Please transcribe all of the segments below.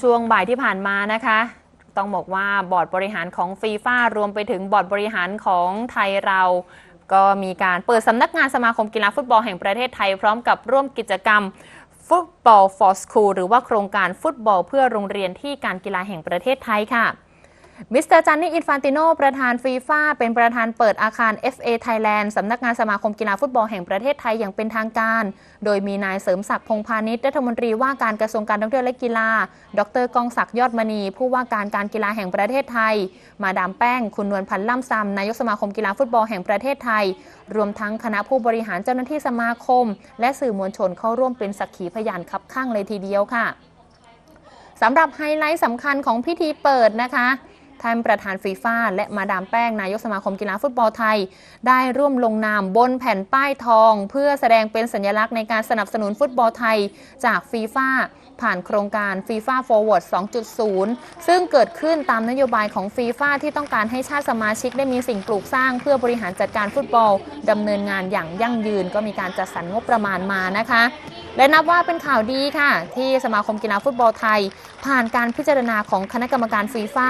ช่วงบ่ายที่ผ่านมานะคะ ต้องบอกว่าบอร์ดบริหารของฟีฟ่ารวมไปถึงบอร์ดบริหารของไทยเรา ก็มีการเปิดสำนักงานสมาคมกีฬาฟุตบอลแห่งประเทศไทย พร้อมกับร่วมกิจกรรมฟุตบอล for School หรือว่าโครงการฟุตบอลเพื่อโรงเรียนที่การกีฬาแห่งประเทศไทยค่ะ มิสเตอร์จันนี่อินฟานติโนประธานฟีฟ่าเป็นประธานเปิดอาคาร FA Thailand สำนักงานสมาคมกีฬาฟุตบอลแห่งประเทศไทยอย่างเป็นทางการ โดยมีนายเสริมศักดิ์พงพาณิชย์รัฐมนตรีว่าการกระทรวงการท่องเที่ยวและกีฬา ดรกองศักดิ์ยอดมณี ผู้ว่าการการกีฬาแห่งประเทศไทย มาดามแป้ง คุณนวลพันธ์ล่ำซำนายกสมาคมกีฬาฟุตบอลแห่งประเทศไทย รวมทั้งคณะผู้บริหารเจ้าหน้าที่สมาคม และสื่อมวลชนเข้าร่วมเป็นสักขีพยานคับข้างเลยทีเดียวค่ะสำหรับไฮไลท์สำคัญของพิธีเปิดนะคะ ท่านประธานฟีฟ่าและมาดามแป้งนายกสมาคมกีฬาฟุตบอลไทย ได้ร่วมลงนามบนแผ่นป้ายทอง เพื่อแสดงเป็นสัญลักษณ์ในการสนับสนุนฟุตบอลไทยจากฟีฟ่าผ่านโครงการฟีฟ่า Forward 2.0 ซึ่งเกิดขึ้นตามนโยบายของฟีฟ่าที่ต้องการให้ชาติสมาชิกได้มีสิ่งปลูกสร้าง เพื่อบริหารจัดการฟุตบอลดำเนินงานอย่างยั่งยืนก็มีการจัดสรรงบประมาณมานะคะ และนับว่าเป็นข่าวดีค่ะ ที่สมาคมกีฬาฟุตบอลไทย ผ่านการพิจารณาของคณะกรรมการฟีฟ่า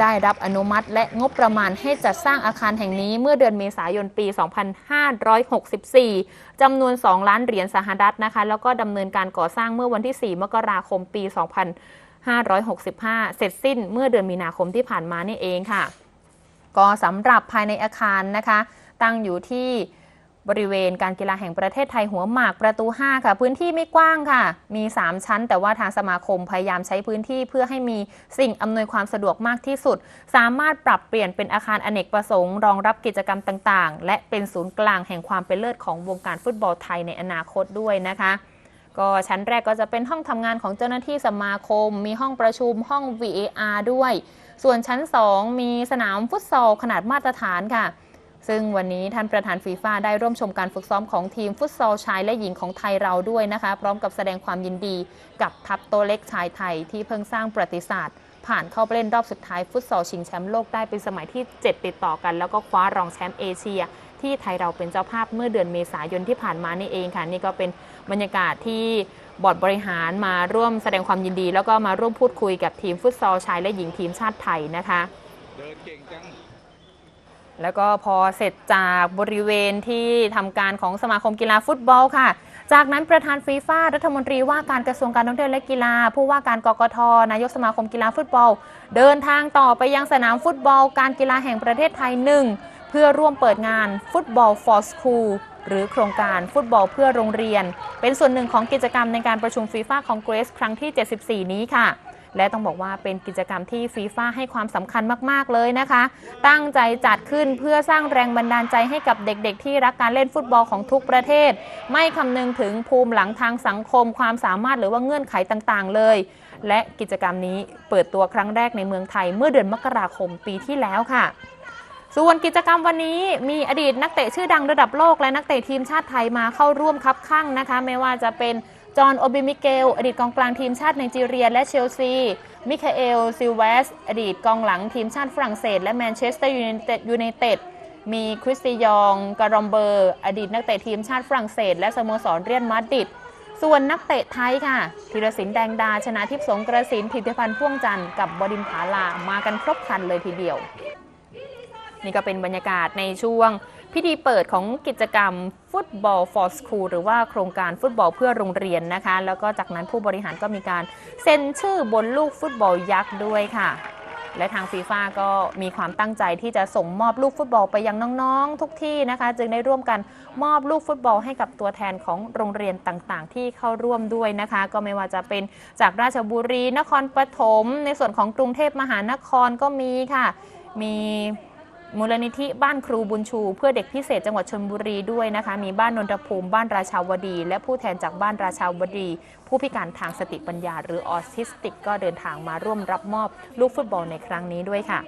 ได้รับอนุมัติ และงบประมาณให้จัดสร้างอาคารแห่งนี้เมื่อเดือนเมษายนปี 2564 จำนวน 2 ล้านเหรียญสหรัฐนะคะ แล้วก็ดำเนินการก่อสร้างเมื่อวันที่ 4 มกราคมปี 2565 เสร็จสิ้นเมื่อเดือนมีนาคมที่ผ่านมานี่เองค่ะ ก็สำหรับภายในอาคารนะคะ ตั้งอยู่ที่ บริเวณการกีฬาแห่งประเทศไทยหัวหมากประตู 5 ค่ะ พื้นที่ไม่กว้างค่ะ มี 3 ชั้น แต่ว่าทางสมาคมพยายามใช้พื้นที่เพื่อให้มีสิ่งอำนวยความสะดวกมากที่สุด สามารถปรับเปลี่ยนเป็นอาคารอเนกประสงค์ รองรับกิจกรรมต่างๆ และเป็นศูนย์กลางแห่งความเป็นเลิศของวงการฟุตบอลไทยในอนาคตด้วยนะคะก็ชั้นแรกก็จะเป็นห้องทำงานของเจ้าหน้าที่สมาคม มีห้องประชุมห้อง VAR ด้วย ส่วนชั้น 2 มีสนามฟุตซอลขนาดมาตรฐานค่ะ ซึ่งวันนี้ท่านประธานฟีฟ่าได้ร่วมชมการฝึกซ้อมของทีมฟุตซอลชายและหญิงของไทยเราด้วยนะคะ พร้อมกับแสดงความยินดีกับทัพโตวเล็กชายไทยที่เพิ่งสร้างประวัติศาสตร์ ผ่านเข้าไปเล่นรอบสุดท้ายฟุตซอลชิงแชมป์โลกได้เป็นสมัยที่ 7 ติดต่อกัน แล้วก็คว้ารองแชมป์เอเชีย ที่ไทยเราเป็นเจ้าภาพเมื่อเดือนเมษายนที่ผ่านมานี่เองค่ะนี่ก็เป็นบรรยากาศที่บอร์ดบริหารมาร่วมแสดงความยินดี แล้วก็มาร่วมพูดคุยกับทีมฟุตซอลชายและหญิงทีมชาติไทยนะคะเดินเก่งจัง แล้วก็พอเสร็จจากบริเวณที่ทำการของสมาคมกีฬาฟุตบอลค่ะ จากนั้นประธานฟีฟ่ารัฐมนตรีว่าการกระทรวงการท่องเที่ยวและกีฬา ผู้ว่าการกกทนายกสมาคมกีฬาฟุตบอล เดินทางต่อไปยังสนามฟุตบอล การกีฬาแห่งประเทศไทยหนึ่งเพื่อร่วมเปิดงานฟุตบอล for School หรือโครงการฟุตบอลเพื่อโรงเรียน เป็นส่วนหนึ่งของกิจกรรมในการประชุมฟีฟ่าคองเกรสครั้งที่ 74 นี้ค่ะ และต้องบอกว่าเป็นกิจกรรมที่ฟีฟ่าให้ความสำคัญมากๆเลยนะคะ ตั้งใจจัดขึ้นเพื่อสร้างแรงบันดาลใจให้กับเด็กๆ ที่รักการเล่นฟุตบอลของทุกประเทศ ไม่คำนึงถึงภูมิหลังทางสังคม ความสามารถหรือว่าเงื่อนไขต่างๆ เลย และกิจกรรมนี้เปิดตัวครั้งแรกในเมืองไทยเมื่อเดือนมกราคมปีที่แล้วค่ะส่วนกิจกรรมวันนี้มีอดีตนักเตะชื่อดังระดับโลกและนักเตะทีมชาติไทยมาเข้าร่วมคับข้างนะคะ ไม่ว่าจะเป็น จอห์นโอบิมิเกล อดีตกองกลางทีมชาติไนจีเรียและเชลซี มิคาเอล ซิลเวส อดีตกองหลังทีมชาติฝรั่งเศส และแมนเชสเตอร์ยูไนเต็ดยูไนเต็ดมีคริสติยอง การอมเบอร์ อดีตนักเตะทีมชาติฝรั่งเศส และสโมสรเรียนมาดริด ส่วนนักเตะไทยค่ะธีรศิลป์แดงดา ชนะทิพย์สงกระสินพิพิธภัณฑ์พ่วงจันทร์กับบดินผาลา มากันครบครันเลยทีเดียว นี่ก็เป็นบรรยากาศในช่วง พิธีเปิดของกิจกรรมฟุตบอล for school หรือว่าโครงการฟุตบอลเพื่อโรงเรียนนะคะ แล้วก็จากนั้นผู้บริหารก็มีการเซ็นชื่อบนลูกฟุตบอลยักษ์ด้วยค่ะ และทางฟีฟ่าก็มีความตั้งใจที่จะส่งมอบลูกฟุตบอลไปยังน้องๆ ทุกที่นะคะ จึงได้ร่วมกันมอบลูกฟุตบอลให้กับตัวแทนของโรงเรียนต่างๆ ที่เข้าร่วมด้วยนะคะ ก็ไม่ว่าจะเป็นจากราชบุรี นครปฐมในส่วนของกรุงเทพมหานครก็มีค่ะ มี มูลนิธิบ้านครูบุญชู เพื่อเด็กพิเศษจังหวัดชนบุรีด้วยนะคะ มีบ้านนนทภูมิ บ้านราชาวดี และผู้แทนจากบ้านราชาวดี ผู้พิการทางสติปัญญา หรือออทิสติก ก็เดินทางมาร่วมรับมอบลูกฟุตบอลในครั้งนี้ด้วยค่ะ